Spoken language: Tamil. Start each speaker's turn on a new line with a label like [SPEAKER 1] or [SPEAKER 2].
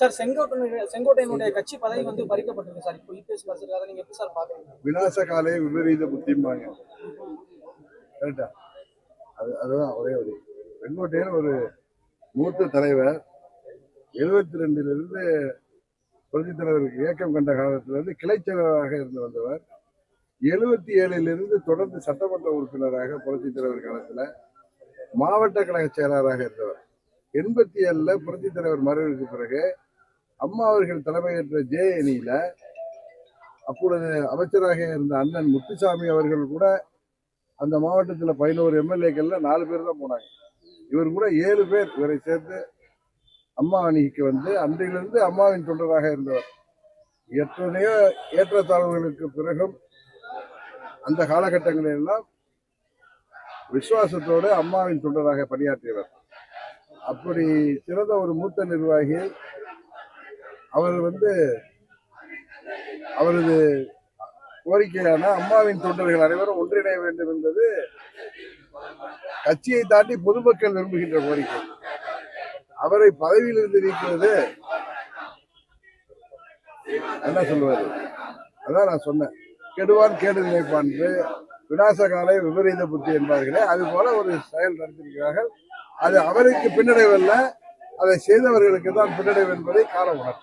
[SPEAKER 1] சார் செங்கோட்டையனுடைய செங்கோட்டையனுடைய கட்சி பதவி வந்து பறிக்கப்பட்டிருக்கு சார். இப்போ இபிஎஸ் அதை நீங்க எப்படி சார் பாக்குறீங்க
[SPEAKER 2] விநாச காலே விபரீத புத்திம்பாங்க. கரெக்டா அது அதுதான் ஒரே ஒரு செங்கோட்டையன் ஒரு மூத்த தலைவர். எழுபத்தி ரெண்டிலிருந்து புரட்சி தலைவருக்கு இயக்கம் கண்ட காலத்திலிருந்து கிளைச் செயலராக இருந்து வந்தவர். எழுபத்தி ஏழிலிருந்து தொடர்ந்து சட்டமன்ற உறுப்பினராக புரட்சி தலைவர் காலத்துல மாவட்ட கழக செயலராக இருந்தவர். எண்பத்தி ஏழுல புரட்சி தலைவர் மறைவுக்கு பிறகு அம்மா அவர்கள் தலைமையேற்ற ஜே அணியில அப்பொழுது அமைச்சராக இருந்த அண்ணன் முத்துசாமி அவர்கள் கூட அந்த மாவட்டத்தில் பதினோரு எம்எல்ஏக்கள்ல நாலு பேர் தான் போனாங்க. இவர் கூட ஏழு பேர் இவரை சேர்த்து அம்மா அணிக்கு வந்து அன்றையிலிருந்து அம்மாவின் தொண்டராக இருந்தவர். எத்தனையோ ஏற்றத்தாழ்வுகளுக்கு பிறகும் அந்த காலகட்டங்களில் எல்லாம் விசுவாசத்தோடு அம்மாவின் தொண்டராக பணியாற்றியவர். அப்படி சிறந்த ஒரு மூத்த நிர்வாகி அவர் வந்து அவரது கோரிக்கையான அம்மாவின் தொண்டர்கள் அனைவரும் ஒன்றிணைய வேண்டும் என்பது கட்சியை தாண்டி பொதுமக்கள் விரும்புகின்ற கோரிக்கை. அவரை பதவியிலிருந்து நீக்குவது என்ன சொல்லுவாரு அதான் நான் சொன்னேன். கெடுவான் கேடு நினைப்பான் விநாசகாலை விபரீத புத்தி என்பார்களே அது போல ஒரு செயல் நடத்திருக்கிறார்கள். அது அவருக்கு பின்னடைவு அல்ல அதை செய்தவர்களுக்கு தான் பின்னடைவு என்பதை காலம் உணர்த்தும்.